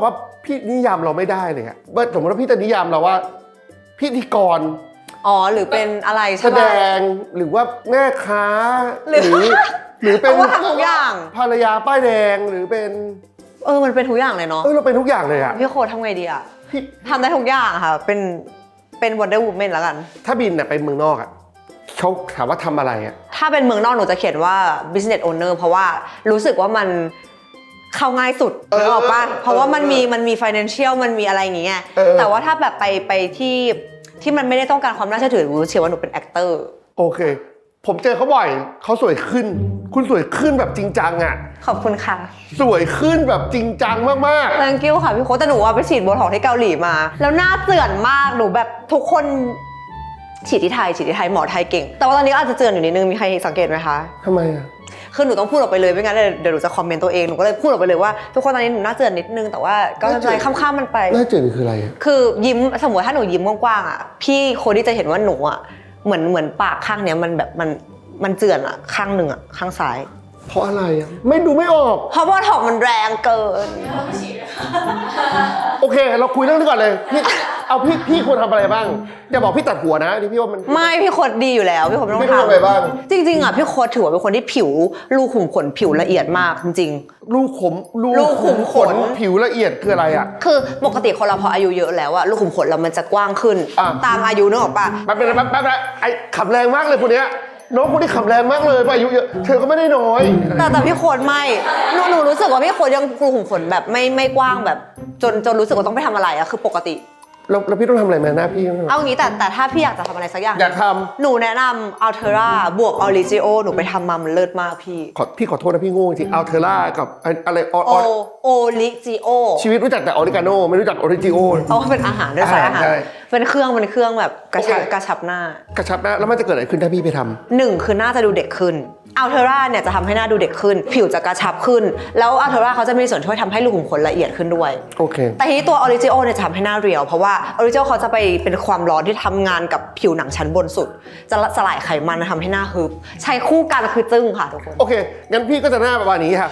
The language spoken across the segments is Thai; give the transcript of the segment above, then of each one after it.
บอกว่าพี่นิยามเราไม่ได้เลยอะว่าสมมติว่าพี่จะนิยามเราว่า พิธีกรอ๋อหรือเป็นอะไรแสใช่ดปะงหรือว่าแม่ค้าหรือ หรือเป็นเพราะว่าทำทุกอย่าง ภรรยาป้ายแดงหรือเป็นเออมันเป็นทุกอย่างเลยเนาะเออเราเป็นทุกอย่างเลยอะพี่โค้ดทำไงดีอะพี่ทำได้ทุกอย่างอะค่ะ เป็นเป็นวันเดอร์วูแมนแล้วกัน ถ้าบินน่ะไปเมืองนอกอะเขาถามว่าทำอะไรอะ ถ้าเป็นเมืองนอกหนูจะเขียนว่า business owner เพราะว่ารู้สึกว่ามัน เข้าง่ายสุดนึกออกปะเพราะว่ามันมีมันมี financial มันมีอะไรอย่างเงี้ย เออ แต่ว่าถ้าแบบไปไปที่ที่มันไม่ได้ต้องการความน่าเชื่อถือหนูเชื่อว่าหนูเป็น actor โอเค ผมเจอเขาบ่อยเขาสวยขึ้น คุณสวยขึ้นแบบจริงจังอะขอบคุณค่ะ สวยขึ้นแบบจริงจังมาก thank you ค่ะพี่โค้ดแต่หนูว่าไปฉีดโบท็อกซ์ที่เกาหลีมา แล้วหน้าเตือนมากหนูแบบทุกคนฉีดที่ไทยฉีดที่ไทยหมอไทยเก่ง แต่ว่าตอนนี้ก็อาจจะเตือนอยู่นิดนึงมีใครสังเกตไหมคะ ๆทำไมอะ คือหนูต้องพูดออกไปเลยไม่งั้นเดี๋ยวหนูจะคอมเมนต์ตัวเองหนูก็เลยพูดออกไปเลยว่าทุกคนตอนนี้หนูหน้าเตือนนิดนึงแต่ว่าก็ไม่เป็นไรข้ามๆมันไป หน้าเจือนคืออะไรอะคือยิ้มสมมติถ้าหนูยิ้มกว้างๆอะพี่โคดี้จะเห็นว่าหนูอะเหมือนเหมือนปากข้างเนี้ยมันแบบมันมันเจือนอะข้างหนึ่งอะข้างซ้าย เพราะอะไรอะไม่ดูไม่ออก เพราะว่าถอกมันแรงเกิน โอเค เราคุยเรื่องนี้ก่อนเลยพี่เอาพี่พี่ควรทำอะไรบ้าง อย่าบอกพี่ตัดหัวนะนี่พี่ว่ามัน ไม่พี่โคดดีอยู่แล้วพี่โคดไม่ต้องพี่ทำอะไรบ้าง จริงๆอะพี่โคดถือว่าเป็นคนที่ผิวรูขุมขนผิวละเอียดมากจริง ลูกขมลูลูกขุมขน ผิวละเอียดคืออะไรอะๆ คือปกติคนเราพออายุเยอะแล้วอะรูขุมขนเรามันจะกว้างขึ้น อะ ตามอายุนึกออกปะมันเป็นแป๊บแป๊บแป๊บไอ้ขับแรงมากเลยคนเนี้ย น้องคนที่ขับแรงมากเลยไปอายุเยอะเธอก็ไม่ได้น้อย แต่แต่พี่โคดไม่หนูหนูรู้สึกว่าพี่โคยังกลุ่มขนแบบไม่ไม่กว้างแบบ จนจนรู้สึกว่าต้องไปทำอะไรอะคือปกติ แล้วแล้วพี่ต้องทำอะไรไหมหน้าพี่ต้องทำอะไรเอางี้แต่แต่ถ้าพี่อยากจะทำอะไรสักอย่าง อยากทหนูแนะนำอัลเทอร่าบวกออริจิโอหนูไปทำมามันเลิศมากพี่ำขอพี่ขอโทษนะพี่โง่จริงอัลเทอร่ากับอะไรออโออโอริจิโอชีวิตรู้จักแต่ออริกาโนไม่รู้จักออริจิโอ เพราะว่าเป็นอาหารด้วยสายอาหารใช่เป็นเครื่องเป็นเครื่องแบบกระชับโอเค กระชับหน้า กระชับนะแล้วมันจะเกิดอะไรขึ้นถ้าพี่ไปทำ หนึ่งคือหน้าจะดูเด็กขึ้น อัลเทอร่าเนี่ยจะทำให้หน้าดูเด็กขึ้น ผิวจะกระชับขึ้น แล้วอัลเทอร่าเขาจะมีส่วนช่วยทำให้รูขุมขนละเอียดขึ้นด้วย โอเค แต่ทีนี้ตัวออริจิโอเนี่ยจะทำให้หน้าเรียว เพราะว่าออริจิโอเขาจะไปเป็นความร้อนที่ทำงานกับผิวหนังชั้นบนสุด จะสลายไขมันทำให้หน้าฮึบ ใช้คู่กันคือจึ้งค่ะทุกคน โอเค งั้นพี่ก็จะหน้าประมาณนี้ค่ะ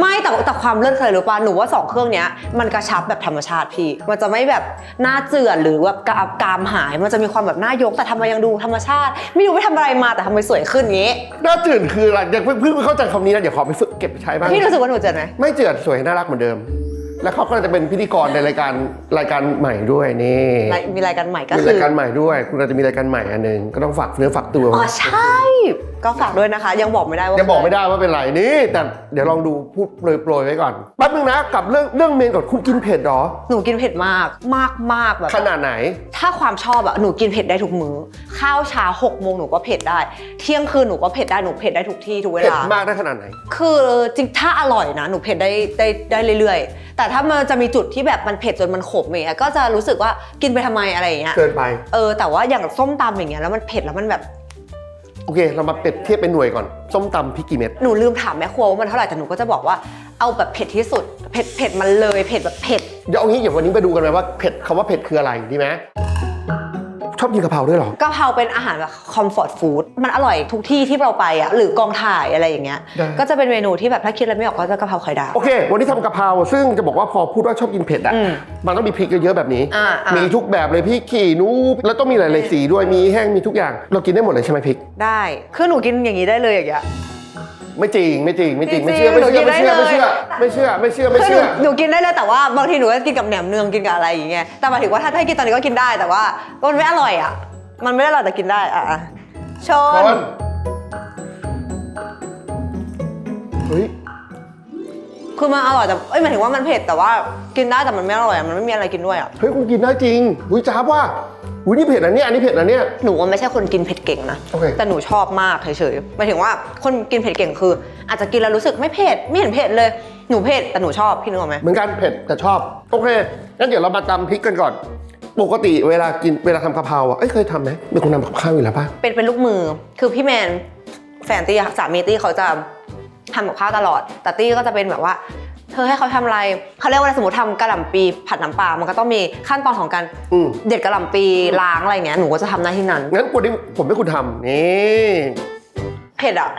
ไม่แต่แต่ความเลิศเคยรู้ป่ะหนูว่าสองเครื่องเนี้ยมันกระชับแบบธรรมชาติพี่ มันจะไม่แบบหน้าเจือนหรือแบบกระอับกรามหาย มันจะมีความแบบหน้ายกแต่ทำไมยังดูธรรมชาติ ไม่รู้ไปทำอะไรมาแต่ทำไมสวยขึ้นงี้ หน้าจืดคืออะไรยังเพิ่งเพิ่งเข้าใจคำนี้นะเดี๋ยวขอไปฝึกเก็บไปใช้บ้าง พี่รู้สึกว่าหนูเจือนไหมไม่เจือดสวยน่ารักเหมือนเดิม แล้วเขาก็จะเป็นพิธีกรในรายการรายการใหม่ด้วยนี่มีรายการใหม่ก็มีคืรายอการใหม่ด้วย คุณอาจจะมีรายการใหม่อันหนึงก็ต้องฝากเนื้อฝากตัว อ๋อใช่ ก็ฝากด้วยนะคะ ยังบอกไม่ได้ว่ายังบอกไม่ได้ว่าเป็นไรนี่แต่เดี๋ยวลองดูพูดโปรยๆไว้ก่อนแป๊บนึงนะกับเรื่องเรื่องเมนก่อนคุณกินเผ็ดเหรอหนูกินเผ็ดมากมากมากแบบขนาดไหน ถ้าความชอบอะหนูกินเผ็ดได้ทุกมื้อข้าวเช้าหกโมงหนูก็เผ็ดได้ เที่ยงคืนหนูก็เผ็ดได้หนูเผ็ดได้ทุกที่ทุกเวเผ็ดลามากได้ขนาดไหน คือจริงถ้าอร่อยนะหนูเผ็ดได้ได้ได้เรื่อยๆ แต่ถ้ามันจะมีจุดที่แบบมันเผ็ดจนมันขมอย่างเงี้ยก็จะรู้สึกว่ากินไปทำไมอะไรอย่างเงี้ยเกินไปเออแต่ว่าอย่างส้มตำอย่างเงี้ยแล้วมันเผ็ดแล้วมันแบบ โอเค เรามาเปรียบเทียบเป็นหน่วยก่อน ส้มตำพริกกี่เม็ด หนูลืมถามแม่ครัวว่ามันเท่าไหร่แต่หนูก็จะบอกว่าเอาแบบเผ็ดที่สุด เผ็ดเผ็ดมันเลย เผ็ดแบบเผ็ด เดี๋ยวเอางี้เดี๋ยววันนี้ไปดูกันไหมว่าเผ็ดคำว่าเผ็ดคืออะไรดีไหม ชอบกินกะเพราด้วยเหรอกะเพราเป็นอาหารแบบคอมฟอร์ตฟู้ดมันอร่อยทุกที่ที่เราไปอะหรือกองถ่ายอะไรอย่างเงี้ยได้ก็จะเป็นเมนูที่แบบถ้าคิดอะไรไม่ออกก็จะกะเพราไข่ดาวโอเค วันนี้ทำกะเพราซึ่งจะบอกว่าพอพูดว่าชอบกินเผ็ดอะอืมมันต้องมีพริกเยอะๆแบบนี้อ่าอ่ามีมีทุกแบบเลยพริกขี่นูแล้วต้องมีหลายๆสีด้วยมีแห้งมีทุกอย่าง เรากินได้หมดเลยใช่ไหมพริกได้คือหนูกินอย่างนี้ได้เลยอย่างเงี้ย ไม่จริงไม่จริงไม่จริงจริงไม่เชื่อไม่หนูกิเชื่อนไม่เชื่อได้ไม่เลยเชื่อไม่เชื่อไม่เชื่อไม่คือหเชื่นูอหนูกินได้เลยแต่ว่าบางทีหนูก็กินกับแหนมเนืองกินกับอะไรอย่างเงี้ยแต่หมายถึงว่าถ้าให้กินตอนนี้ก็กินได้แต่ว่ามันไม่อร่อยอะ มันไม่อร่อยแต่กินได้อะอะชก่นอนเฮ้ยคือมันอร่อยแต่เอ้ยหมายถึงว่ามันเผ็ดแต่ว่ากินได้แต่มันไม่อร่อยอะมันไม่มีอะไรกินด้วยอะเฮ้ยคุณกินได้จริงหุยจ้าบว่า หุยนี่เผ็ดนะเนี่ยอันนี้เผ็ดนะเนี่ยหนูว่าไม่ใช่คนกินเผ็ดเก่งนะ โอเค แต่หนูชอบมากเฉยๆหมายถึงว่าคนกินเผ็ดเก่งคือ อาจจะกินแล้วรู้สึกไม่เผ็ดไม่เห็นเผ็ดเลยหนูเผ็ดแต่หนูชอบพี่นึกออกไหมเหมือนกันเผ็ดแต่ชอบ โอเคงั้นเดี๋ยวเรามาตำพริกกันก่อน ปกติเวลากินเวลาทำกะเพราอะเอ้ยเคยทำไหมเป็นคนทำกับข้าวอยู่แล้วป่ะเป็นเป็นลูกมือคือพี่แมนแฟนตี้อะสามีตี้เขาจะทำกับข้าวตลอด แต่ตี้ก็จะเป็นแบบว่า เธอให้เขาทำอะไรเขาเรียกว่าอะไรสมมติทำกะหล่ำปีผัดน้ำปลามันก็ต้องมีขั้นตอนของการอืม เด็ดกะหล่ำปีล้างอะไรอย่างเงี้ยหนูก็จะทำหน้าที่นั้นงั้นวันนี้ผมให้คุณทำนี่ เผ็ดอะ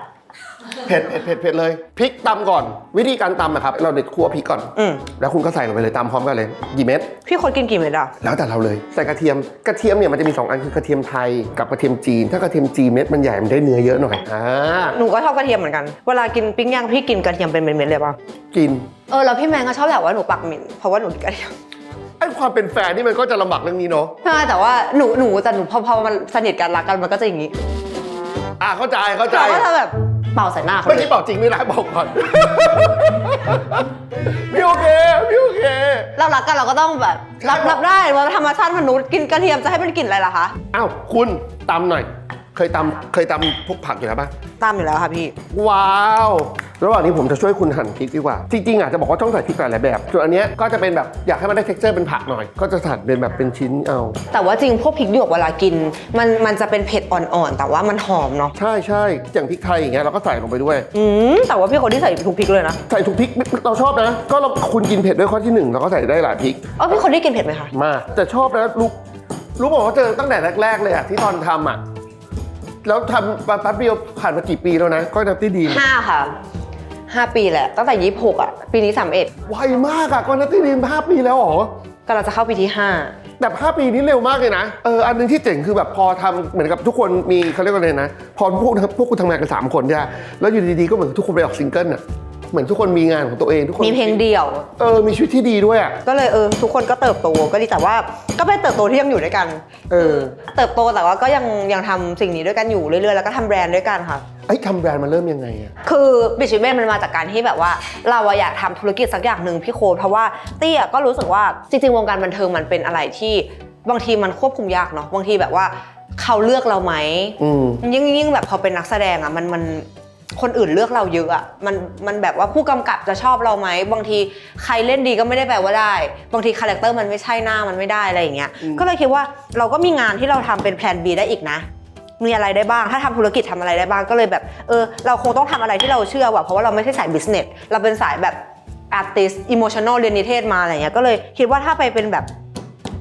เผ็ดเผ็ดเผ็ดเผ็ดเลยพริกตำก่อน วิธีการตำอะครับ เราเด็ดคั่วพริกก่อน อืมแล้วคุณก็ใส่ลงไปเลยตำพร้อมกันเลยกี่เม็ด พี่คนกินกี่เม็ดอะ แล้วแต่เราเลยใส่กระเทียมกระเทียมเนี่ยมันจะมี2อันคือกระเทียมไทยกับกระเทียมจีน ถ้ากระเทียมจีนเม็ดมันใหญ่มันได้เนื้อเยอะหน่อยอ่าหนูก็ชอบกระเทียมเหมือนกัน เวลากินปิ้งย่างพี่กินกระเทียมเป็นเม็ดๆเลยป่ะกินเออแล้วพี่แมงก็ชอบแบบว่าหนูปักหมิ่นเพราะว่าหนูกินกระเทียมไอ้ความเป็นแฟนนี่มันก็จะลำบากเรื่องนี้เนาะใช่แต่ว่าหนูหนูแต่หนูพอพอมันสนิทกันรักกันมันก็จะอย่างนี้อะเข้าใจเข้าใจเราก็จะแบบ เป่าใส่หน้าเขาเมื่อเลกี้ยบอกจริงไม่ได้บอกก่อน พี่โอเคพี่โอเค เรารักกันเราก็ต้องแบบรับรับได้ว่าธรรมชาติมนุษย์กินกระเทียมจะให้มันกลิ่นอะไรล่ะคะ อ้าวคุณตำหน่อย เคยตำเคยตำพวกผักอยู่แล้วปะตามอยู่แล้วค่ะพี่ ว้าว ระหว่างนี้ผมจะช่วยคุณหั่นพริกดีกว่า จริงๆอะจะบอกว่าต้องใส่พริกหลายๆแบบ ส่วนอันเนี้ยก็จะเป็นแบบอยากให้มันได้ texture เป็นผักหน่อย ก็จะหั่นเป็นแบบเป็นชิ้นเอา แต่ว่าจริงพวกพริกหยวกเวลากิน มันมันจะเป็นเผ็ดอ่อนๆ แต่ว่ามันหอมเนาะ ใช่ใช่อย่างพริกไทยอย่างเงี้ยเราก็ใส่ลงไปด้วย อืมแต่ว่าพี่คนที่ใส่ทุกพริกเลยนะ ใส่ทุกพริกเราชอบนะ ก็เราคุณกินเผ็ดด้วยข้อที่หนึ่งเราก็ใส่ได้หลายพริกเออพี่คนที่กินเผ็ดไหมคะ มากแต่ชอบนะรู้รู้บอกว่าเจอตั้งแต่แรกๆเลยอะที่ตอนทำอะ แล้วทำแป๊บเดียวผ่านมากี่ปีแล้วนะก็นับได้ดีห้าค่ะห้าปีแหละ ตั้งแต่ยี่หกอะ ปีนี้สามเอ็ดไวมากอะก็นับได้ดีห้าปีแล้วเหรอ กำลังจะเข้าปีที่ห้า แต่ห้าปีนี้เร็วมากเลยนะ เออ อันหนึงที่เจ๋งคือแบบพอทำเหมือนกับทุกคนมีเขาเรียกว่าอะไรนะ พอพวกพวกคุณทำงานกันสามคนใช่ไหมแล้วอยู่ดีๆ ก็เหมือนทุกคนไปออกซิงเกิลอะ เหมือนทุกคนมีงานของตัวเองทุกคนมีเพลงเดี่ยว เออมีชีวิตที่ดีด้วยอะก็เลยเออทุกคนก็เติบโตก็ดีแต่ว่าก็เป็นเติบโตที่ยังอยู่ด้วยกันเออ เติบโตแต่ว่าก็ยังยังทำสิ่งนี้ด้วยกันอยู่เรื่อยๆแล้วก็ทำแบรนด์ด้วยกันค่ะ ไอ้ยทำแบรนด์มันเริ่มยังไงอะคือบิชิเม่มันมาจากการที่แบบว่า เราอะอยากทำธุรกิจสักอย่างหนึ่งพี่โคดเพราะว่าเตี้ยก็รู้สึกว่าจริงๆ วงการบันเทิงมันเป็นอะไรที่บางทีมันควบคุมยากเนาะบางทีแบบว่าเขาเลือกเราไหมอืม ยิ่งยิ่งแบบพอเป็นนักแสดงอะมันมัน คนอื่นเลือกเราเยอะอะมันมันแบบว่าผู้กำกับจะชอบเราไหมบางทีใครเล่นดีก็ไม่ได้แปลว่าได้ บางทีคาแรคเตอร์มันไม่ใช่หน้ามันไม่ได้อะไรอย่างเงี้ยอืมก็เลยคิดว่าเราก็มีงานที่เราทำเป็นแพลน B ได้อีกนะ มีอะไรได้บ้าง ถ้าทำธุรกิจทำอะไรได้บ้างก็เลยแบบเออเราคงต้องทำอะไรที่เราเชื่อว่ะเพราะว่าเราไม่ใช่สายบิสเนสเราเป็นสายแบบอาร์ติสอิโมชัน a ลเรียนนิเทศมาอะไรเงี้ยก็เลยคิดว่าถ้าไปเป็นแบบ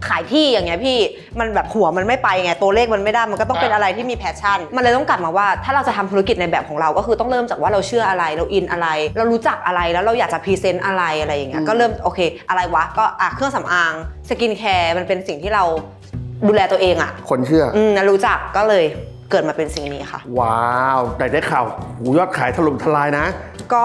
ขายที่อย่างเงี้ยพี่มันแบบหัวมันไม่ไปไงตัวเลขมันไม่ได้มันก็ต้องเป็นอะไรที่มีแพชชั่น มันเลยต้องกลับมาว่าถ้าเราจะทำธุรกิจในแบบของเราก็คือต้องเริ่มจากว่าเราเชื่ออะไรเราอินอะไร เรารู้จักอะไรแล้วเราอยากจะพรีเซนต์อะไรอะไรอย่างเงี้ยก็เริ่มโอเค อะไรวะก็อะเครื่องสำอางสกินแคร์มันเป็นสิ่งที่เราดูแลตัวเองอะคนเชื่อ อืมนะรู้จักก็เลยเกิดมาเป็นสิ่งนี้ค่ะ ว้าว แต่ได้ข่าวหูยอดขายถล่มทลายนะ ก็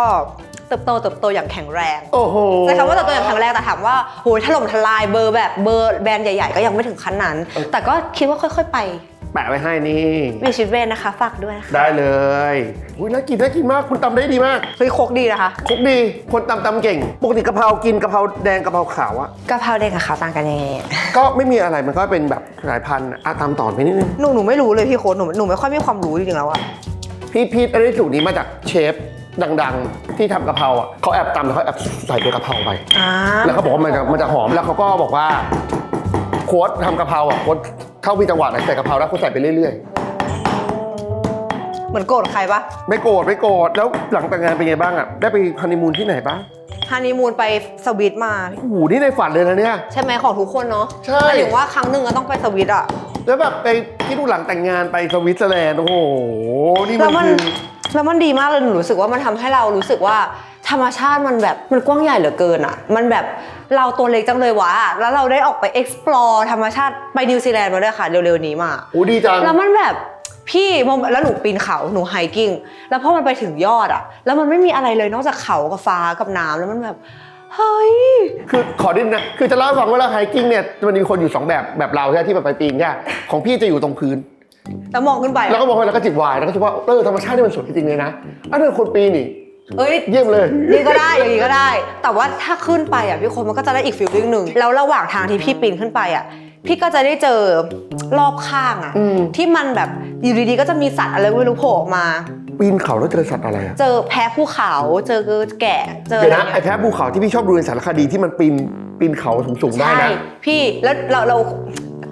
เติบโตเติบโตอย่างแข็งแรงโอ้โหใช้คำว่าเติบโตอย่างแข็งแรงแต่ถามว่าโหยถล่มทลายเบอร์แบบเบอร์แบรนด์ใหญ่ๆ ก็ยังไม่ถึงขั้นนั้น แต่ก็คิดว่าค่อย ๆ ไปแปะไว้ให้นี่ มีชีวิตเวนนะคะฝากด้วยนะคะได้เลยอุ้ยน่ากินน่ากินมากคุณตำได้ดีมากเฮ้ยโคกดีนะคะคุกดีคนตำตำเก่งปกติกะเพรากินกะเพราแดงกะเพราขาวอะกะเพราแดงกับขาวต่างกันยังไงอะก็ไม่มีอะไรมันก็เป็นแบบสายพันธุ์อะอะตามต่อไปนิดนึงหนูหนูไม่รู้เลยพี่โค้ดหนูหนูไม่ค่อยมีความรู้จริงๆแล้วอะพี่พีทได้สูตรนี้มาจากเชฟ ดังๆ ที่ทำกะเพราอะเขาแอบตำแล้วเขาแอบใส่ตัวกะเพราไป อ่าแล้วเขาบอกว่ามันจะมันจะหอมแล้วเขาก็บอกว่า โค้ดทำกะเพราอะโค้ดเข้ามีจังหวะไหนใส่กะเพราแล้วโค้ดใส่ไปเรื่อย เหมือนโกรธใครปะๆไม่โกรธไม่โกรธแล้วหลังแต่งงานเป็นไงบ้างอะได้ไปฮันนีมูนที่ไหนบ้างฮันนีมูนไปสวิตมา โอ้โหนี่ในฝันเลยนะเนี่ย ใช่ไหมของทุกคนเนาะใช่ หมายถึงว่าครั้งหนึ่งก็ต้องไปสวิตอะแล้วแบบไปที่ดูหลังแต่งงานไปสวิตเซอร์แลนด์โอ้โหนี่แล้มัวนมันคือ แล้วมันดีมากเลยหนูรู้สึกว่ามันทำให้เรารู้สึกว่าธรรมชาติมันแบบมันกว้างใหญ่เหลือเกินอะมันแบบเราตัวเล็กจังเลยวะแล้วเราได้ออกไป explore ธรรมชาติไปนิวซีแลนด์มาด้วยค่ะเร็วๆนี้มา โอ้ดีจัง แล้วมันแบบ พี่มองแล้วหนูปีนเขาหนูไฮกิ้งแล้วพอมันไปถึงยอดอะแล้วมันไม่มีอะไรเลยนอกจากเขากับฟ้ากับน้ำแล้วมันแบบเฮ้ยคือขอดินนะคือจะเล่าให้ฟังว่าเราไฮกิ้งเนี่ยมันมีคนอยู่สองแบบแบบเราใช่ไหมที่แบบไปปีนใช่ไหมของพี่จะอยู่ตรงพื้น แล้วมองขึ้นไปแล้วก็มองไปแล้วก็จิบวายแล้วก็คิดว่าเออธรรมชาตินี่มันสวยจริงๆเลยนะอันนั้นคนปีนนี่เอ้ยเยี่ยมเลยนี่ก็ได้อย่างนี้ก็ได้ แต่ว่าถ้าขึ้นไปอะพี่คนมันก็จะได้อีกฟิลลิ่งหนึ่งแล้วระหว่างทางที่พี่ปีนขึ้นไปอะ พี่ก็จะได้เจอรอบข้างอะอืม ที่มันแบบอยู่ดีๆก็จะมีสัตว์อะไรไม่รู้โผล่ออกมา ปีนเขาแล้วเจอสัตว์อะไรอะเจอแพะภูเขา เจอแกะเจอเดี๋อะยวไรนะไอ้เงี้ยแพ้ภูเขาที่พี่ชอบดูในสารคดีที่มันปีนปีนเขาสูงๆได้ใช่นะพี่แล้วเราเรา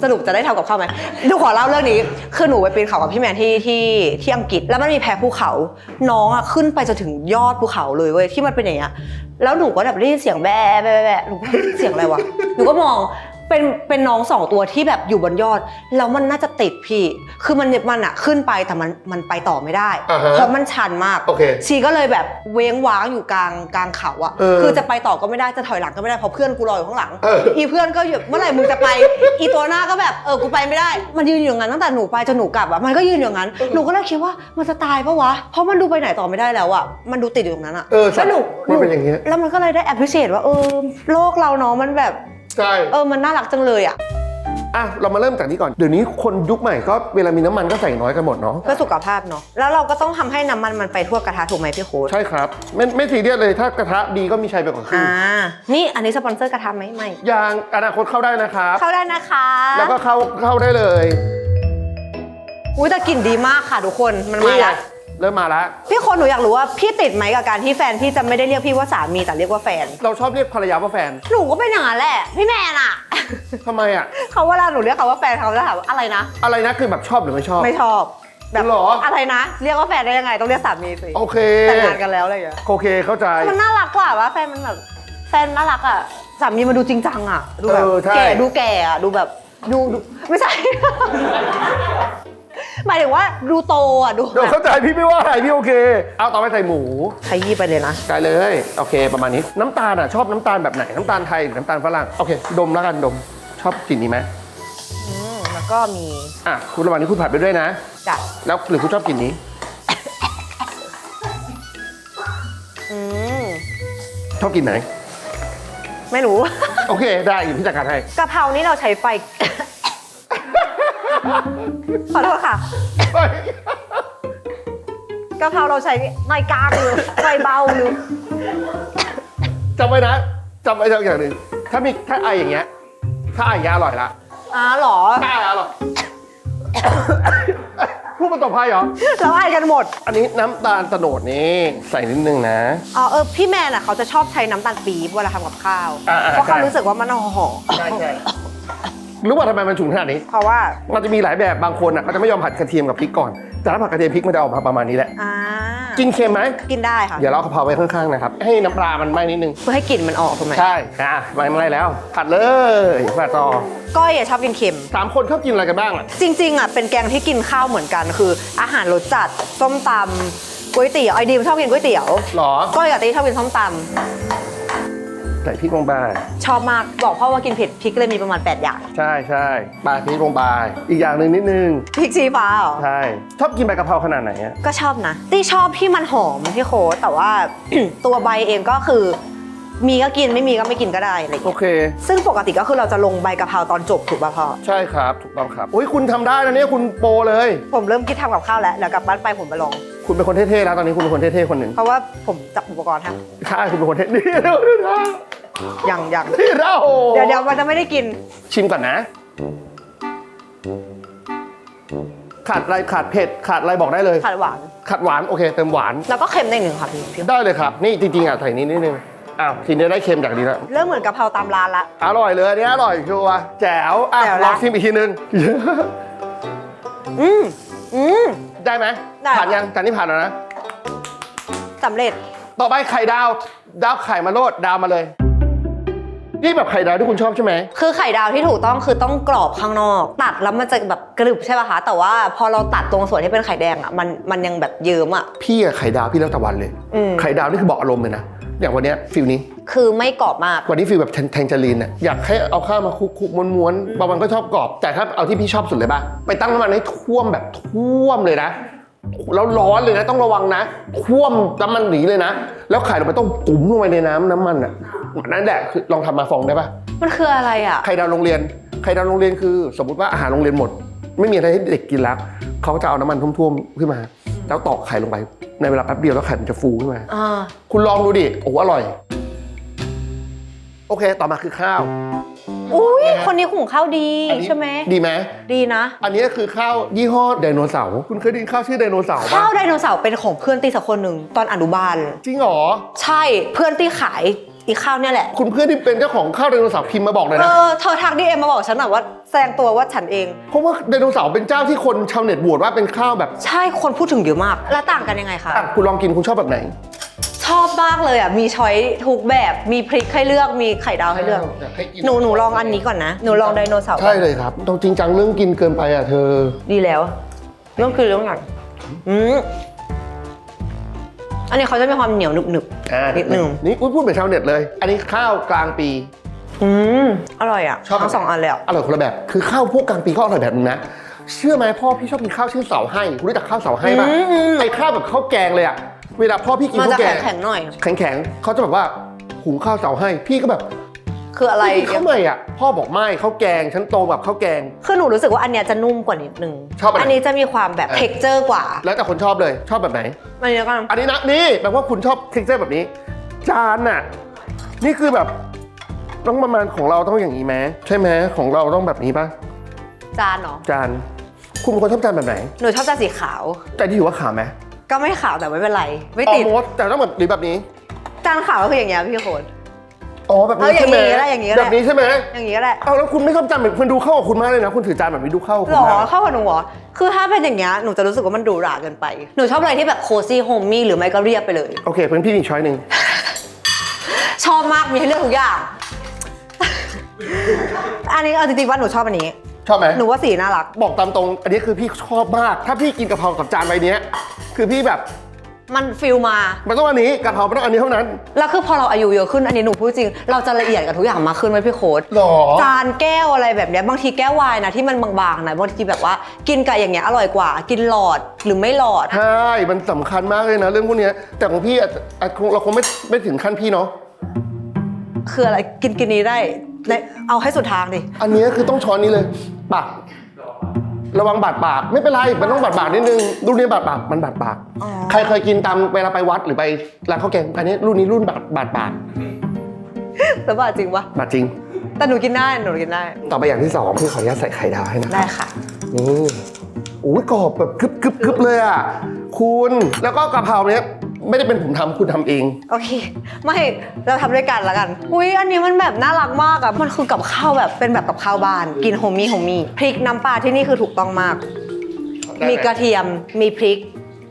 สรุปจะได้ทำกับข้าวไหมหนูขอเล่าเรื่องนี้คือหนูไปปีนเขากับพี่แมนที่ที่ที่อังกฤษแล้วมันมีแพภูเขา น้องอะขึ้นไปจนถึงยอดภูเขาเลยเว้ยที่มันเป็นอย่างเงี้ยแล้วหนูก็แบบได้ยินเสียงแบะแบะแบะหนูก็เสียงอะไรวะหนูก็มอง เป็นเป็นน้องสองตัวที่แบบอยู่บนยอดแล้วมันน่าจะติดพี่ คือมันมันอะขึ้นไปแต่มันมันไปต่อไม่ได้อ่าฮะเพราะมันชันมากโอเคชีก็เลยแบบเว้งว้างอยู่กลางกลางเขาอะเออคือจะไปต่อก็ไม่ได้จะถอยหลังก็ไม่ได้เพราะเพื่อนกูรออยู่ข้างหลังเอออีเพื่อนก็หยุดเมื่อไหร่มึงจะไป อีตัวหน้าก็แบบเออกูไปไม่ได้ มันยืนอยู่อย่างนั้นตั้งแต่หนูไปจนหนูกลับอะมันก็ยืนอยู่อย่างนั้นหนูก็เลยคิดว่ามันจะตายปะวะเพราะมันดูไปไหนต่อไม่ได้แล้วอะมันดูติดอยู่ตรงนั้นอะเออแล้วหนูมันเป็นอย่างเงี้ย แล้วมันก็เลยได้ appreciate ว่าเออโลกเราเนาะมันแบบ ใช่ เออมันน่ารักจังเลยอะอะ เรามาเริ่มจากนี้ก่อน เดี๋ยวนี้คนยุคใหม่ก็เวลามีน้ำมันก็ใส่น้อยกันหมดเนาะ เพื่อสุขภาพเนาะแล้วเราก็ต้องทำให้น้ำมันมันไปทั่วกระทะถูกไหมพี่โค้ดใช่ครับ ไม่ไม่ซีเรียสเลยถ้ากระทะดีก็มีชัยไปกว่าครึ่งอ่านี่อันนี้สปอนเซอร์กระทะไหมไม่ยางอนาคตเข้าได้นะครับ เข้าได้นะคะแล้วก็เข้าเข้าได้เลย อุ้ยแต่กลิ่นดีมากค่ะทุกคนมันมานี่ไง แล้ว เริ่มมาแล้ว พี่คนหนูอยากรู้ว่าพี่ติดไหมกับการที่แฟนพี่จะไม่ได้เรียกพี่ว่าสามีแต่เรียกว่าแฟน เราชอบเรียกภรรยาว่าแฟนหนูก็เป็นอย่างนั้นแหละพี่แมนอะ ทำไมอะ เขาเวลาหนูเรียกเขาว่าแฟนเขาจะถามว่าอะไรนะ อะไรนะคือแบบชอบหรือไม่ชอบ ไม่ชอบแบบหรออะไรนะ เรียกว่าแฟนได้ยังไงต้องเรียกสามีสิโอเค แต่งงานกันแล้วอะไรอย่างเงี้ยโอเคเข้าใจ มันน่ารักกว่าว่าแฟนมันแบบแฟนน่ารักอะสามีมันดูจริงจังอะดูแบบเออใช่ แก่ดูแก่อะดูแบบดูดูไม่ใช่ หมายถึงว่าดูโตอะดูเดี๋ยวเข้าใจพี่ไม่ว่าอะไรพี่โอเค เอาต่อไปใส่หมูขยี้ไปเลยนะได้เลยโอเค ประมาณนี้ น้ำตาลอะชอบน้ำตาลแบบไหนน้ำตาลไทยหรือน้ำตาลฝรั่งโอเค ดมแล้วกันดมชอบกลิ่นนี้ไหมอืมแล้วก็มีอะคุณระหว่างนี้คุณผัดไปด้วยนะ จัดแล้วหรือคุณชอบกลิ่นนี้ อืมชอบกลิ่นไหน ไม่รู้ โอเค ได้อยู่พี่จัดการให้กะเพรานี่เราใช้ไฟ ขอโทษค่ะกะเพราเราใช้ไฟกลางหรือไฟเบาหรือจำไว้นะจำไว้อย่างหนึ่งถ้ามีถ้าไออย่างเงี้ย ถ้าไออย่างเงี้ยอร่อยละอ๋อเหรอถ้าไออร่อยพูดมาตบไพ่เหรอ เราไอกันหมด อันนี้น้ำตาลตะโนดนี่ ใส่นิดนึงนะ อ๋อเออพี่แมนอะเขาจะชอบใช้น้ำตาลปี๊บเวลาทำกับข้าวอ่าๆเพราะเขาใช่รู้สึกว่ามันหอมใช่ใช่ รู้ว่าทำไมมันฉุนขนาดนี้ เพราะว่า มันจะมีหลายแบบบางคนอะเขาจะไม่ยอมผัดกระเทียมกับพริกก่อน แต่ถ้าผัดกระเทียมพริกมันจะออกมาประมาณนี้แหละ อ่า กินเค็มไหม กินได้ค่ะ เดี๋ยวเราเอากะเพราไว้ข้างๆนะครับ ให้น้ำปลามันไหม้นิดนึง เพื่อให้กลิ่นมันออกถูกไหมใช่อะไหม้ไหม้แล้ว ผัดเลยผัดต่อก้อยอะชอบกินเค็ม สามคนชอบกินอะไรกันบ้างอะ จริงๆอะเป็นแกงที่กินข้าวเหมือนกัน คือ อาหารรสจัด ส้มตำก๋วยเตี๋ยวไอดีมชอบกินก๋วยเตี๋ยว หรอ ก้อยกับตีชอบกินส้มต ใส่พริกลงไปำชอบมากบอกพ่อว่ากินเผ็ดพริกเลยมีประมาณ 8 อย่างใช่ใช่ปลาพริกลงไปอีกอย่างหนึ่งนิดนึงพริกชี้ฟ้าเหรอใช่ชอบกินใบกะเพราขนาดไหนอะก็ชอบนะตีชอบที่มันหอมพี่โค้ดแต่ว่า ตัวใบเองก็คือ มีก็กินไม่มีก็ไม่กินก็ได้อะไรอย่างโอเงี้ยเค ซึ่งปกติก็คือเราจะลงใบกะเพราตอนจบถูกป่ะพ่อใช่ครับถูกต้องครับโอ้ยคุณทำได้นะเนี่ยคุณโปรเลย ผมเริ่มคิดทำกับข้าวแล้วเดี๋ยวกลับบ้านไปผมไปลอง คุณเป็นคนเท่ๆแล้วตอนนี้คุณเป็นคนเท่ๆคนหนึ่งเพราะว่าผมจับอุปกรณ์ฮะใช่คุณเป็นคนเท่นี่เดี๋ยวนี่นะยังยังนี่นะโอ้โหเดี๋ยวเดี๋ยวมันจะไม่ได้กิน ชิมก่อนนะ ขาดอะไรขาดเผ็ดขาดอะไรบอกได้เลยผัดหวาน ขาดหวานโอเคเติมหวาน แล้วก็เค็มได้หนึ่งค่ะพี่พี่ได้เลยครับ นี่จริงๆอะใส่นี้นิดนึงอ้าวทีนี้ได้เค็มจากนี้แล้วเริ่มเหมือนกะเพราตามร้านละ อร่อยเลยอันนี้อร่อยชัวร์แจ๋วอะแจ๋วละลองชิมอีกทีนึงอืมอืม ได้ไหมได้ผ่านยังจานนี้ผ่านแล้วนะ สำเร็จ ต่อไปไข่ดาว ดาวไข่มาโลดดาวมาเลย นี่แบบไข่ดาวที่คุณชอบใช่ไหม คือไข่ดาวที่ถูกต้องคือต้องกรอบข้างนอก ตัดแล้วมันจะแบบกรึบใช่ป่ะคะ แต่ว่าพอเราตัดตรงส่วนที่เป็นไข่แดงอะมันมันยังแบบเยิ้มอะ พี่อะไข่ดาวพี่แล้วแต่วันเลย อืม ไข่ดาวนี่คือบอกอารมณ์เลยนะ อย่างวันเนี้ยฟิลนี้ คือไม่กรอบมาก วันนี้ฟีลแบบแทงแทงจารีนเนี่ยอยากให้เอาข้าวมาคลุกๆม้วนๆบางวันก็ชอบกรอบ แต่ถ้าเอาที่พี่ชอบสุดเลยป่ะ ไปตั้งน้ำมันให้ท่วมแบบท่วมเลยนะ แล้วร้อนเลยนะต้องระวังนะ ท่วมน้ำมันหนีเลยนะ แล้วไข่ลงไปต้องตุ๋มลงไปในน้ำน้ำมันอะนั่นแหละคือลองทำมาฟองได้ป่ะ มันคืออะไรอะ ไข่ดาวโรงเรียน ไข่ดาวโรงเรียนคือ สมมติว่าอาหารโรงเรียนหมด ไม่มีอะไรให้เด็กกินแล้วเขาจะเอาน้ำมันท่วมๆขึ้นมา แล้วตอกไข่ลงไป ในเวลาแป๊บเดียวแล้วไข่มันจะฟูขึ้นมาอ่าคุณลองดูดิ โอ้โหอร่อย โอเค ต่อมาคือข้าว อุ้ยคนนี้หุงข้าวดีอันนี้ ใช่ไหมดีไหมดีนะ อันนี้คือข้าวยี่ห้อไดโนเสาร์คุณเคยได้ยินข้าวชื่อไดโนเสาร์ข้าป่ะวไดโนเสาร์เป็นของเพื่อนตีสักคนหนึ่งตอนอนุบาล จริงเหรอ ใช่เพื่อนที่ขาย อีข้าวเนี่ยแหละ คุณเพื่อนที่เป็นเจ้าของข้าวไดโนเสาร์พิมพ์มาบอกเลยเอนะ อเธอทักดีเอ็มมาบอกฉันหน่อยว่าแสดงตัวว่าฉันเอง เพราะว่าไดโนเสาร์เป็นเจ้าที่คนชาวเน็ตบวชว่าเป็นข้าวแบบใช่คนพูดถึงเยอะมาก แล้วต่างกันยังไงคะ อะคุณลองกินคุณชอบแบบไหนชชอบมากเลยอะ มีช้อยทุกแบบ มีพริกให้เลือก มีไข่ดาวให้เลือก ยาให้กิหนูหนูลองอันนี้ก่อนนะ หนูลองไดโนเสาร์ก่ใช่อนเลยครับต้องจริงจังเรื่องกินเกินไปอะเธอ ดีแล้ว เรื่องคือเรื่องหลังอืม อันนี้เขาจะมีความเหนียวหนึบหนึบ อ่านิดนึง นี่อุ๊ยพูดเป็นชาวเน็ตเลย อันนี้ข้าวกลางปีๆอืมอร่อยอะชอบ ทั้งสองอันเลยอะอร่อยคนละแบบ คือข้าวพวกกลางปีก็อร่อยแบบนึงนะ เชื่อไหมพ่อพี่ชอบกินข้าวชื่อเสาให้คุณรู้จักข้าวเสาให้ป่ะอืมอืมไอ้ข้าวแบบข้าวแกงเลยอะเวลาพ่อพี่กินมันข้าจะวแกงแข็งๆหน่อย แข็งๆเขาจะแบบว่าหุงข้าวเสาให้ พี่ก็แบบ คืออะไรพี่กินข้าวใหม่อะพ่อบอกไม่ข้าวแกงฉันโตแบบข้าวแกง คือหนูรู้สึกว่าอันเนี้ยจะนุ่มกว่านิดนึงชอบอันไหนอันนี้จะมีความแบบเออ เท็กเจอร์กว่าแล้วแต่คนชอบเลยชอบแบบไหน อันนี้แล้วกันอันนี้นะนี่แปลว่าคุณชอบเท็กเจอร์แบบนี้ จานน่ะนี่คือแบบต้องประมาณของเราต้องอย่างนี้ไหมใช่ไหมของเราต้องแบบนี้ป่ะจานเนาะจานคุณเป็นคนชอบจานแบบไหน หนูชอบจานสีขาว แต่ที่ถือว่าขาวไหมก็ไม่ขาวแต่ไม่เป็นไร ไม่ออติดโมสแต่ต้องแบบหรือแบบนี้ จานขาวก็คืออย่างเงี้ยพี่โคน อ๋อแบบนี้เอาอย่างใช่ไหมนี้ก็ได้อย่างนี้ก็ได้แบบนี้ใช่ไหมอย่างงี้ก็ได้เอาแล้วคุณไม่ชอบจานแบบคุณดูเข้ากับคุณมากเลยนะ คุณถือจานแบบนี้ดูเข้ากับคุหณรอมากเข้ากับหนูเหรอ คือถ้าเป็นอย่างเงี้ยหนูจะรู้สึกว่ามันดูหราเกินไป หนูชอบอะไรที่แบบโคซี่โฮมมี่หรือไม่ก็เรียบไปเลย โอเคเพื่อนพี่มีช้อยหนึ่งชอบมากมีให้เลือกทุกอย่าง อันนี้เอาจริงๆว่าหนูชอบอันนี้ ชอบไหมหนูว่าสีน่ารัก บอกตามตรง อันนี้คือพี่ชอบมาก ถ้าพี่กินกะเพรากับจานใบเนี้ยคือพี่แบบ มันฟิลมา มันต้องอันนี้กะเพราไม่ต้องอันนี้เท่านั้น แล้วคือพอเราอายุเยอะขึ้นอันนี้หนูพูดจริง เราจะละเอียดกับทุกอย่างมากขึ้นไหมพี่โค้ดหรอ จานแก้วอะไรแบบเนี้ยบางทีแก้ววายนะที่มันบางๆนะบางทีแบบว่ากินกับอย่างเงี้ยอร่อยกว่า กินหลอดหรือไม่หลอด ใช่ มันสำคัญมากเลยนะ เรื่องพวกเนี้ยแต่ของพี่อาจจะอาจคงเราคงไม่ไม่ถึงขั้นพี่เนาะ คืออะไรกินกินนี้ได้ได้เอาให้สุดทางดิ อันเนี้ยคือต้องช้อนนี้เลยปาก ระวังบาดปากไม่เป็นไรมันต้องบาดปากนิดนึงรุ่นนี้บาดปากมันบาดปาก อ๋อ ใครเคยกินตามเวลาไปวัดหรือไปร้านข้าวแกงอันนี้รุ่นนี้รุ่นบาดบาดปากแล้วว่าจริงปะบาดจริง แต่หนูกินได้หนูกินได้ ต่อไปอย่างที่สองพี่ขออนุญาตใส่ไข่ดาวให้นะได้ค่ะ นี่อุ้ยกรอบแบบกรึบกรึบกรึบเลยอะคุณแล้วก็กะเพราเนี้ย ไม่ได้เป็นผมทำคุณทำเอง โอเค ไม่เราทำด้วยกันแล้วกัน อุ้ยอันนี้มันแบบน่ารักมากอะมันคือกับข้าวแบบเป็นแบบกับข้าวบ้าน กินโฮมมี่โฮมมี่พริกน้ำปลาที่นี่คือถูกต้องมาก มีกระเทียม มีพริก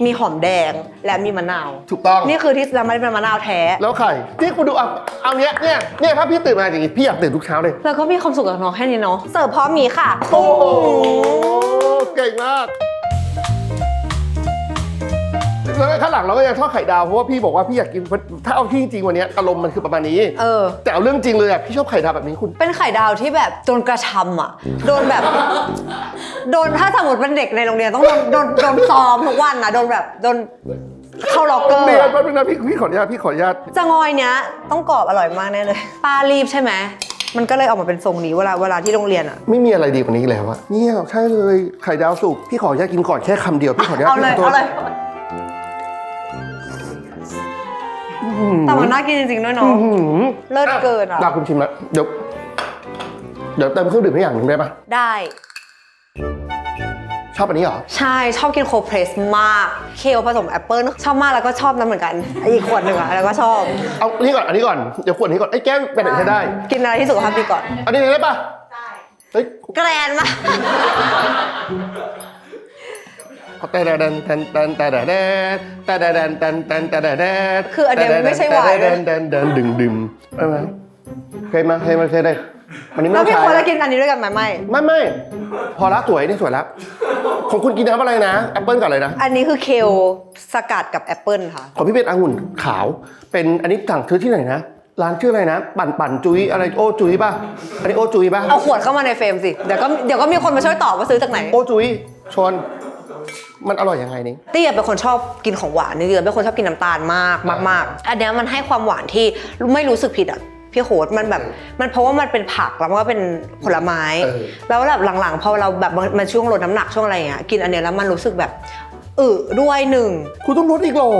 มีหอมแดงและมีมะนาวถูกต้อง นี่คือที่จะไม่เป็นมะนาวแท้ แล้วไข่ที่คุณดูเอาเอาเนี้ยเนี่ยเนี่ยถ้าพี่ตื่นมาอย่างงี้พี่อยากตื่นทุกเช้าเลย แล้วก็มีความสุขกับน้องแค่นี้เนาะเสิร์ฟพร้อมหมีค่ะ โอ้โห เก่งมาก แล้วข้างหลังเราก็ยังทอดไข่ดาวเพราะว่าพี่บอกว่าพี่อยากกินถ้าเอาที่จริงวันเนี้ยอารมณ์มันคือประมาณนี้ เออ แต่เอาเรื่องจริงเลยอะพี่ชอบไข่ดาวแบบนี้คุณ เป็นไข่ดาวที่แบบโดนกระชำอะ โดนแบบ โดนถ้าสมมติเป็นเด็กในโรงเรียนต้องโดนโดนโดนซ้อมทุกวันนะโดนแบบโดนเข้าล็อกเกอร์เรียนอะแป๊บนึงนะพี่พี่ขออนุญาตพี่ขออนุญาตจะงอยเนี้ยต้องกรอบอร่อยมากแน่เลยป้ารีบใช่ไหมมันก็เลยออกมาเป็นทรงนี้เวลาเวลาที่โรงเรียนอะไม่มีอะไรดีกว่านี้แล้วอะเนี่ยใช่เลยไข่ดาวสุกพี่ขออนุญาตกินก่อนแค่คำเดียวพี่ขออนุญาตเอาเลยพี่ขโทษเอาเลย แต่มันน่ากินจริงๆด้วยเนาะอื้อหือเลิศเกินอะดาวคุณชิมแล้วเดี๋ยวเดี๋ยวเติมเครื่องดื่มให้อย่างหนึ่งได้ปะได้ ชอบอันนี้เหรอ ใช่ชอบกินโคเพรสมาก เคลผสมแอปเปิลชอบมากแล้วก็ชอบนั้นเหมือนกันอีกขวดหนึ่งอะแล้วก็ชอบ เอาอันนี้ก่อนอันนี้ก่อนเดี๋ยวขวดนี้ก่อนไอ้ยแก้วไปไหนใช้ได้ กินอะไรที่สุขภาพดีก่อน อันนี้ได้ปะได้เฮ้ยแกรนมาก แต่แดนแดนแดนแต่แดนแต่แดนแดนแดนแต่แดนแดคืออันเนี้ยไม่ใช่ไวน์แดด้วยนแดนแดนดึงดึงใช่ไหมเคยมาเคยมาเคยได้อันนี้ไม่แล้วพี่ใช้คนนะละกินอันนี้ด้วยกันไหมไม่ ไม่ไม่พอละสวยนี่สวยแล้วของคุณกินน้ำอะไรนะแอปเปิลกับอะไรนะอันนี้คือเคลสกัดกับแอปเปิลค่ะ ของพี่เป็นองุ่นขาว เป็นอันนี้สั่งซื้อที่ไหนนะร้านชื่ออะไรนะ ปั่นปั่นจุ้ยอะไรโอจุ้ยป่ะอันนี้โอจุ้ยป่ะเอาขวดเข้ามาในเฟรมสิ เดี๋ยวก็เดี๋ยวก็มีคนมาช่วยตอบว่าซื้อจากไหน โอจุ้ยชน มันอร่อยยังไงนี่ เตี้ยเป็นคนชอบกินของหวานนี่เตี้ยเป็นคนชอบกินน้ำตาลมากมากมากอันเนี้ยมันให้ความหวานที่ไม่รู้สึกผิดอะพี่โคดมันแบบมันเพราะว่ามันเป็นผักแล้วมันก็เป็นผลไม้ เออ แล้วแบบหลังๆพอเราแบบมันช่วงลดน้ำหนักช่วงอะไรอย่างเงี้ยกินอันเนี้ยแล้วมันรู้สึกแบบอึด้วยหนึ่ง คุณต้องลดอีกเหรอ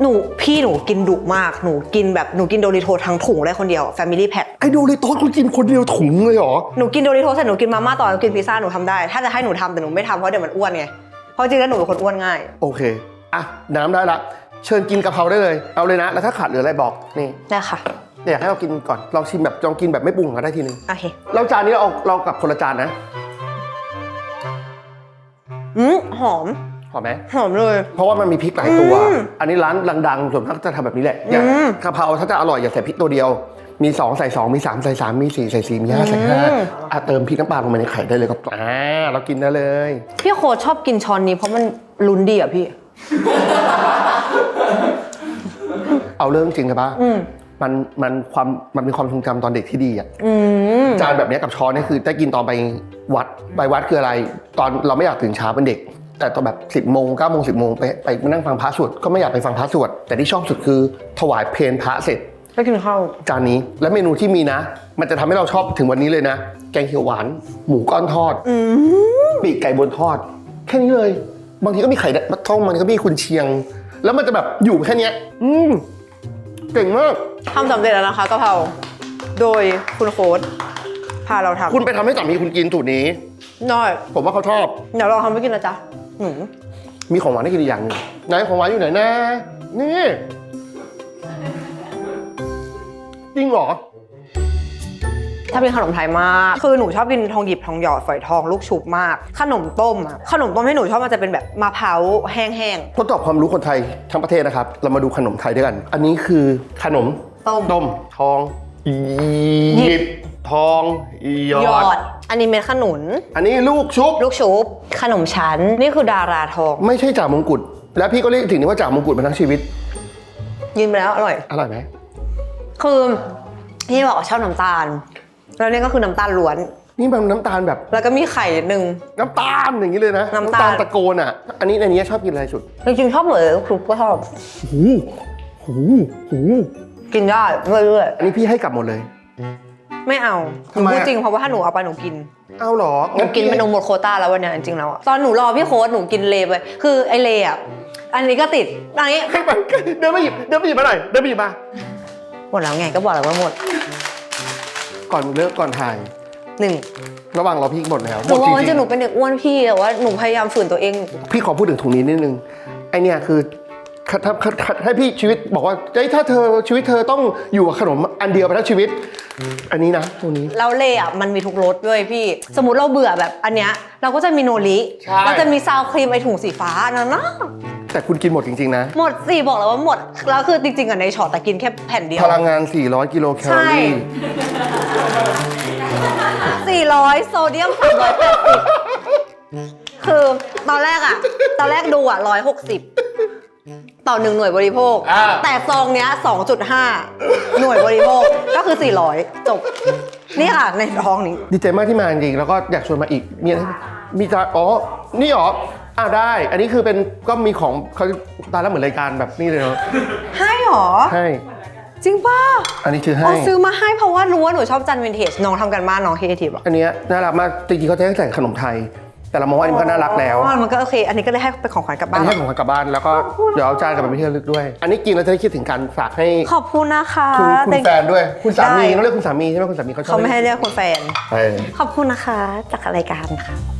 หนูพี่หนูกินดุมากหนูกินแบบหนูกินโดริโททั้งถุงได้คนเดียว Family Pack ไอโดริโตสคุณกินคนเดียวถุงเลยเหรอ หนูกินโดริโทเสร็จหนูกินมาม่าต่อหนูกินพิซซ่าหนูทำได้ ถ้าจะให้หนูทำแต่หนูไม่ทำเพราะเดี๋ยวมันอ้วนไงเพ ราะจริงแล้วหนูเป็นคนอ้วนง่าย โอเค อะ น้ำได้ละ เชิญกินกะเพราได้เลย เอาเลยนะ แล้วถ้าขาดเหลืออะไรบอก นี่ได้ค่ะเดี๋ยวอยากให้เรากินก่อน ลองชิมแบบลองกินแบบไม่ปรุงก็ได้ทีนึง โอเคแล้วจานนี้เราเอาเรากับคนละจานนะ อืมหอม หอมไหม หอมเลย เพราะว่ามันมีพริกหลายตัว อืมอันนี้ร้านดังๆ ส่วนมากจะทำแบบนี้แหละ อย่างอืม กะเพราถ้าจะอร่อยอย่าใส่พริกตัวเดียว มี 2 ใส่ 2 มี 3 ใส่ 3 มี 4 ใส่ 4 มี 5 ใส่อืม5อะเติมพริกน้ำปลาลงไปในไข่ได้เลยครับอ่าเรากินได้เลย พี่โค้ดชอบกินช้อนนี้เพราะมันลุ้นดีอะพี่ เอาเรื่องจริงเลยปะอืมมันมันความมันมีความทรงจำตอนเด็กที่ดีอะอืมจานแบบเนี้ยกับช้อนเนี่ยคือได้กินตอนไปวัดไปวัดคืออะไร ตอนเราไม่อยากตื่นเช้าเป็นเด็กแต่ตอนแบบ10บโมงเก้าโมงสิบโมงไปไปนั่งฟังพระสวดก็ไม่อยากไปฟังพระสวดแต่ที่ชอบสุดคือถวายเพลพระเสร็จ ก็กินข้าวจานนี้และเมนูที่มีนะ มันจะทำให้เราชอบถึงวันนี้เลยนะ แกงเขียวหวาน หมูก้อนทอดอืมปีกไก่บนทอด แค่นี้เลย บางทีก็มีไข่มัดท่องมันก็มีคุณเชียง แล้วมันจะแบบอยู่แค่เนี้ย อืมเก่งมากทำสำเร็จแล้วนะคะกะเพราโดยคุณโค้ดพาเราทำคุณไปทำให้สามีคุณกินสูตรนี้ น้อย ผมว่าเขาชอบ เดี๋ยวเราทำให้กินนะจ๊ะหนูมีของหวานให้กินอีกอย่างหนึ่งไหนของหวานอยู่ไหนนะนี่จ ริงเหรอถ้าเป็นขนมไทยมาก คือหนูชอบกินทองหยิบทองหยอดฝอยทองลูกชุบมาก ขนมต้มอะขนมต้มที่หนูชอบมันจะเป็นแบบมะพร้าวแห้งทดสอบความรู้คนไทยทั้งประเทศนะครับ เรามาดูขนมไทยด้วยกัน อันนี้คือขนมๆ ต้ม ต้มทองหยิบทองหยหยออด ด อันนี้เม็ดขนุน อันนี้ลูกชุบ ลูกชุบ ขนมชั้น นี่คือดาราทอง ไม่ใช่จ่ามงกุฎและพี่ก็เรียกถึงนี้ว่าจ่ามงกุฎมาทั้งชีวิตยินไปแล้วอร่อย อร่อยไหม คือพี่บอกว่าชอบน้ำตาล แล้วนี่ก็คือน้ำตาลล้วน นี่มันน้ำตาลแบบแล้วก็มีไข่นิดนึงน้ำตาลอย่างนี้เลยนะน้ำตาล ตะโกนอะ อันนี้ในนี้ชอบกินอะไรสุดจริงๆชอบเหมือนลูกชุบก็ชอบ หูหูหูกินได้เรื่อยอันนี้พี่ให้กลับหมดเลย ๆไม่เอาทำไมอะ พูดจริงเพราะว่าถ้าหนูเอาไปหนูกิน เอาเหรอหนูกินเป็นหนูหมดโควต้าแล้ววันเนี้ยจริงๆแล้วอะตอนหนูรอพี่โค้ดหนูกินเลไปคือไอเลอะอันนี้ก็ติดอันนี้ให้มันเดินไปหยิบเดินไปหยิบมาหน่อยเดินไปหยิบมา หมดแล้วไงก็บอกแล้วว่าหมดก่อนเลิกก่อนถ่าย หนึ่งระหว่างรอพี่หมดแล้วหหนูมดบจอกว่าริจะงหนูเป็นเด็กอ้วนพี่แต่ว่าหนูพยายามฝืนตัวเอง ๆพี่ขอพูดถึงถุงนี้นิดนึงไอเนี่ยคือถ้าถ้าถ้าถ้าให้พี่ชีวิตบอกว่าเฮ้ยถ้าเธอชีวิตเธอต้องอยู่กับขนมอันเดียวไปทั้งชีวิต อันนี้นะตัวนี้แล้วเลอะมันมีทุกรสด้วยพี่ สมมติเราเบื่อแบบอันเนี้ยเราก็จะมีโนริใช่ เราจะมีซาวครีมไอถุงสีฟ้านั่นนะ แต่คุณกินหมดจริง ๆ นะ หมดสิบอกแล้วว่าหมด แล้วคือจริงๆอะในช็อตแต่กินแค่แผ่นเดียวพลังงาน 400 กิโลแคลอรี่400โซเดียม380คือตอนแรกอะตอนแรกดูอะ160ต่อหนึ่งหน่วยบริโภค อ่า แต่ซองเนี้ย2.5หน่วยบริโภคก็คือ400จบ นี่ค่ะ ในท้องนี้ ดีใจมากที่มาจริงๆแล้วก็อยากชวนมาอีกมีอะไรมีจานอ๋อ นี่เหรอ อ่าได้ อันนี้คือเป็นก็มีของเขาตายแล้วเหมือนรายการแบบนี้เลยเนาะให้หรอ ให้ จริงป่ะอันนี้คืออ๋ให้อซื้อมาให้เพราะว่ารู้ว่าหนูชอบจันวินเทจน้องทำกันบ้านน้องครีเอทีฟอะอันเนี้ยน่ารักมาก จริงๆเขาจะให้ใส่ขนมไทย แต่เรามองว่าอันนี้มันก็น่ารักแล้ว อ๋อมันก็โอเค อันนี้ก็เลยให้เป็นของขวัญกลับอันบ้านนี้ให้ของขวัญกลับบ้านแล้วก็เดี๋ยวเอาจานกลับไปที่ระลึกด้วย อันนี้กินแล้วจะได้คิดถึงการฝากให้ขอบคุณนะคะคุณคุณ Thank แฟนด้วย คุณสามีได้ต้องเรียกคุณสามีใช่ไหมคุณสามีเขาชอบเขาไม่ให้เรียกคุณแฟนเออขอบคุณนะคะ จากรายการค่ะ